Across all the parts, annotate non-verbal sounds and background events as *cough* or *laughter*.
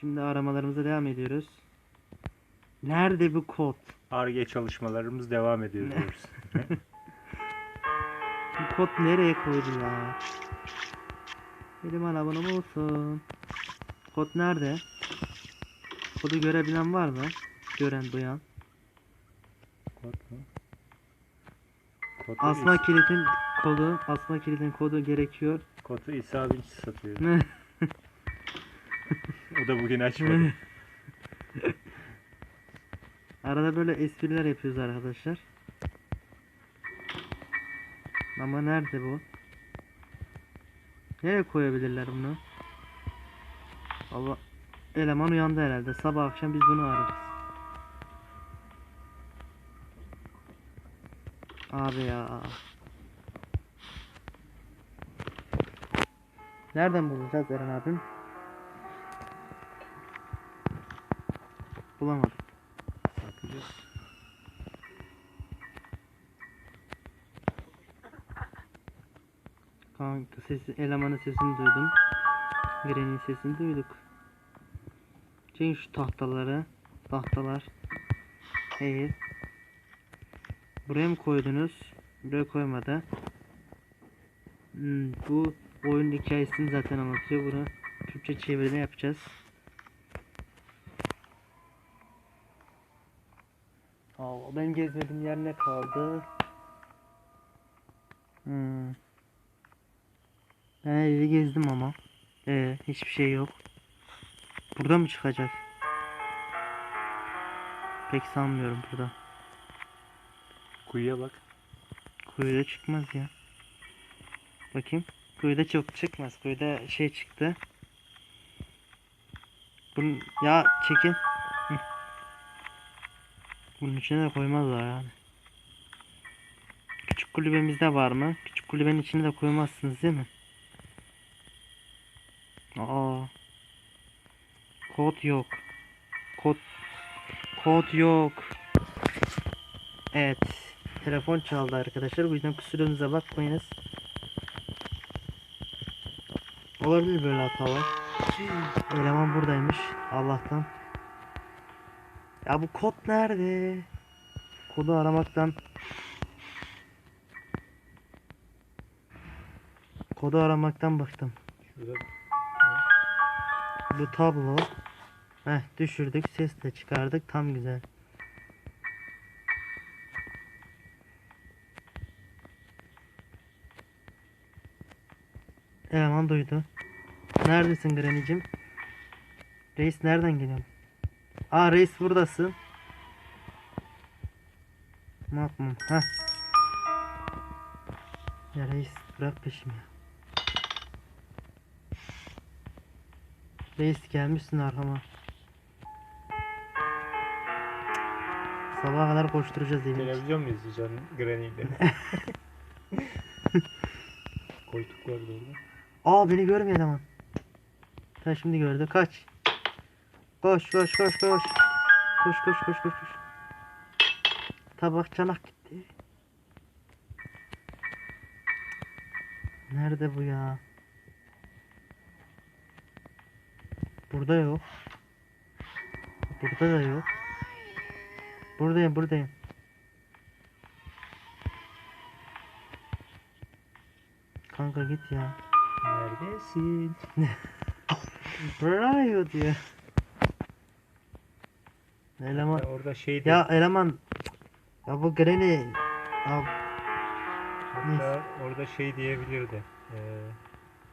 Şimdi aramalarımıza devam ediyoruz. Nerede bu kod? Arge çalışmalarımız devam ediyor diyoruz. *laughs* Bu kod nereye koydu ya? Benim abone olsun. Kod nerede? Kodu görebilen var mı? Gören duyan. Kod mu? Kodu Asma İsa- kilidin kodu, asma kilidin kodu gerekiyor. Kodu İsa Vinç satıyor. *laughs* O da bugün açmadı. *laughs* Arada böyle espriler yapıyoruz arkadaşlar. Ama nerede bu? Nereye koyabilirler bunu? Allah eleman uyandı herhalde. Sabah akşam biz bunu ararız. Abi ya. Nereden bulacağız Eren abim? Bulamadım. Bakacağız. Kanka sesi, elemanın sesini duydum. Granny'nin sesini duyduk. Çekin şu tahtaları. Tahtalar. Hayır. Buraya mı koydunuz? Buraya koymadı. Hmm, bu oyun hikayesini zaten anlatıyor. Bunu Türkçe çevirme yapacağız. Aa, benim gezmediğim yer ne kaldı? Hmm. Ben yeri gezdim ama. Ee, hiçbir şey yok. Burada mı çıkacak? Pek sanmıyorum burada. Kuyuya bak. Kuyuda çıkmaz ya. Bakayım. Kuyuda çok çıkmaz. Kuyuda şey çıktı. Bunun ya çekin. Bunun içine koymazlar yani. Küçük kulübemizde var mı? Küçük kulübenin içine de koymazsınız değil mi? Aa. Kod yok. Kod kod yok. Evet. Telefon çaldı arkadaşlar. Bu yüzden kusurumuza bakmayınız. Olabilir böyle hatalar. Eleman buradaymış. Allah'tan. Ya bu kod nerede? Kodu aramaktan Kodu aramaktan bıktım. Şurada Bu tablo. Heh düşürdük. Ses de çıkardık. Tam güzel. Eleman duydu. Neredesin Granny'cim? Reis nereden geliyorsun? Aa reis buradasın. Ne yapmam? Heh. Ya reis bırak peşimi ya. Reis gelmişsin arkama. Sabaha kadar koşturacağız için. televizyon mu izleyeceksin Granny ile? *laughs* Koltuk var orada. Aa beni görmüyor eleman. Ha şimdi gördü. Kaç. Koş koş koş koş. Koş koş koş koş koş. Tabak çanak gitti. Nerede bu ya? Burada yok. Burada da yok. Buradayım buradayım. Kanka git ya. Neredesin? *laughs* Rayo diyor. Eleman. Ya orada şey de, Ya eleman. Ya bu Granny. Ya hatta orada şey diyebilirdi. Ee,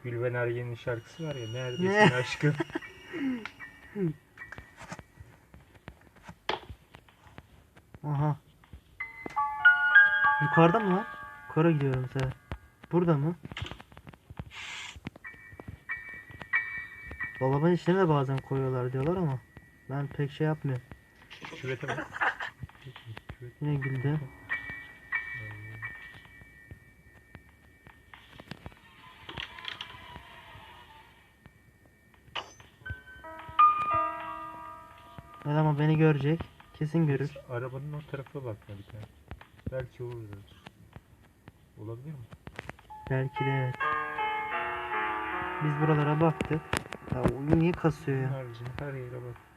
Gülben Ergen'in şarkısı var ya. Neredesin Ne? aşkım? *laughs* aha. Yukarıda mı lan? Yukarı gidiyorum sen. Burada mı? Dolabın içine de bazen koyuyorlar diyorlar ama ben pek şey yapmıyorum. Küvete bak. Yine güldü. Eleman beni görecek. Kesin görür. Arabanın o tarafına bakmadık ya. Belki oradadır. Olabilir mi? Belki de evet. Biz buralara baktık. Ya oyun niye kasıyor ya? Haricinde her yere bak.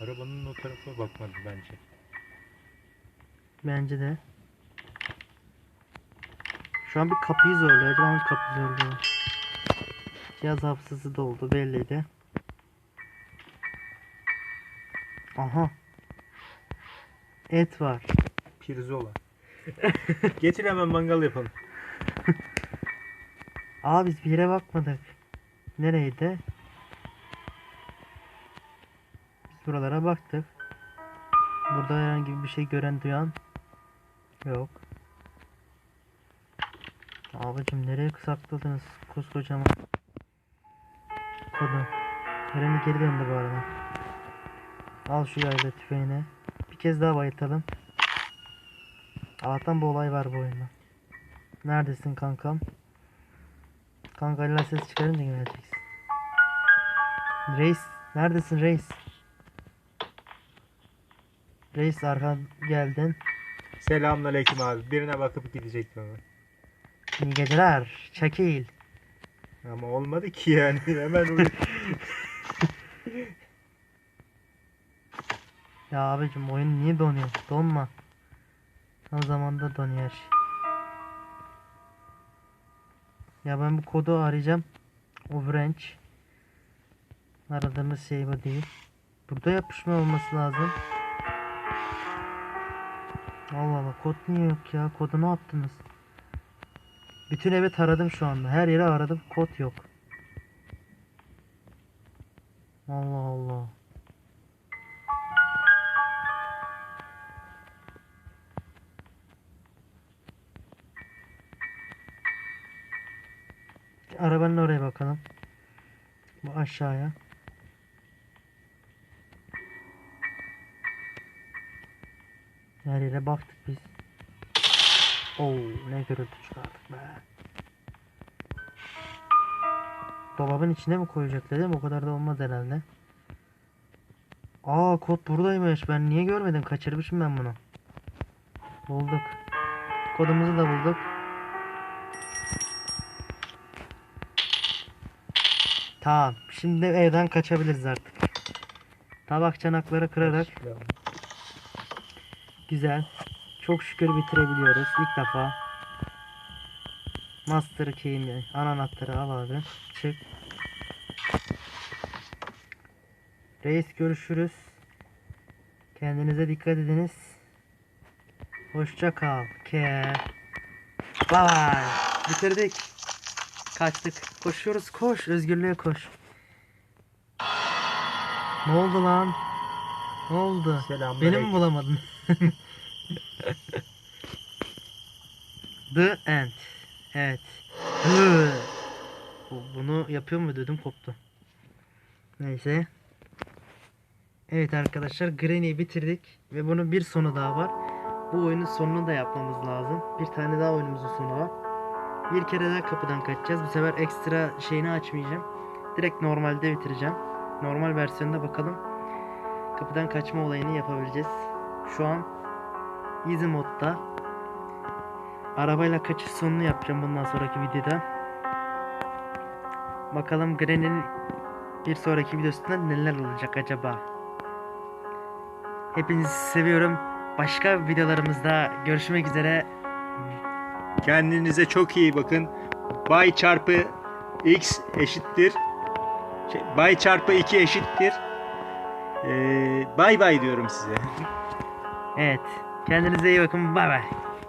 Arabanın o tarafa bakmadı bence. Bence de. Şu an bir kapıyı zorluyor. Acaba hangi kapıyı zorluyor? Cihaz hafızası doldu belliydi. Aha. Et var. Pirzola. *laughs* Getir hemen mangal yapalım. Aa biz bir yere bakmadık. Nereydi? Buralara baktık. Burada herhangi bir şey gören duyan yok. Abicim nereye sakladınız koskocaman kodu? Nereye geri döndü bu arada. Al şu yayla tüfeğini. Bir kez daha bayıltalım. Allah'tan bu olay var bu oyunda. Neredesin kankam? Kanka ses çıkarınca geleceksin. Reis. Neredesin reis? Reis arka geldin. Selamünaleyküm abi. Birine bakıp gidecektim ama. İyi geceler. Çekil. Ama olmadı ki yani. *laughs* Hemen uy- *laughs* Ya abicim oyun niye donuyor? Donma. Tam zamanda donuyor her şey. Ya ben bu kodu arayacağım. Overrange. Aradığımız şey bu değil. Burada yapışma olması lazım. Allah Allah kod niye yok ya? Kodu ne yaptınız? Bütün evi taradım şu anda. Her yeri aradım. Kod yok. Allah Allah. Arabanın oraya bakalım. Bu aşağıya. Her yere baktık biz. Oo ne gürültü çıkardık be. Dolabın içine mi koyacak dedim o kadar da olmaz herhalde. Aa kod buradaymış. Ben niye görmedim? Kaçırmışım ben bunu. Bulduk. Kodumuzu da bulduk. Tamam. Şimdi evden kaçabiliriz artık. Tabak çanakları kırarak güzel. Çok şükür bitirebiliyoruz ilk defa. Master key'ini, ana anahtarı al abi. Çık. Reis görüşürüz. Kendinize dikkat ediniz. Hoşça kal. Ke. Bye bye. Bitirdik. Kaçtık. Koşuyoruz koş. Özgürlüğe koş. Ne oldu lan? Ne oldu? Selamünaleyküm. Beni mi bulamadın? *laughs* The End. Evet. Bunu yapıyor mu dedim koptu. Neyse. Evet arkadaşlar Granny'i bitirdik ve bunun bir sonu daha var. Bu oyunun sonunu da yapmamız lazım. Bir tane daha oyunumuzun sonu var. Bir kere daha kapıdan kaçacağız. Bu sefer ekstra şeyini açmayacağım. Direkt normalde bitireceğim. Normal versiyonda bakalım. Kapıdan kaçma olayını yapabileceğiz. Şu an Easy modda. Arabayla kaçış sonunu yapacağım bundan sonraki videoda. Bakalım Granny'nin bir sonraki videosunda neler olacak acaba? Hepinizi seviyorum. Başka videolarımızda görüşmek üzere. Kendinize çok iyi bakın. Bay çarpı x eşittir. Şey, bay çarpı 2 eşittir. Ee, bay bay diyorum size. *laughs* Evet. Kendinize iyi bakın. Bay bay.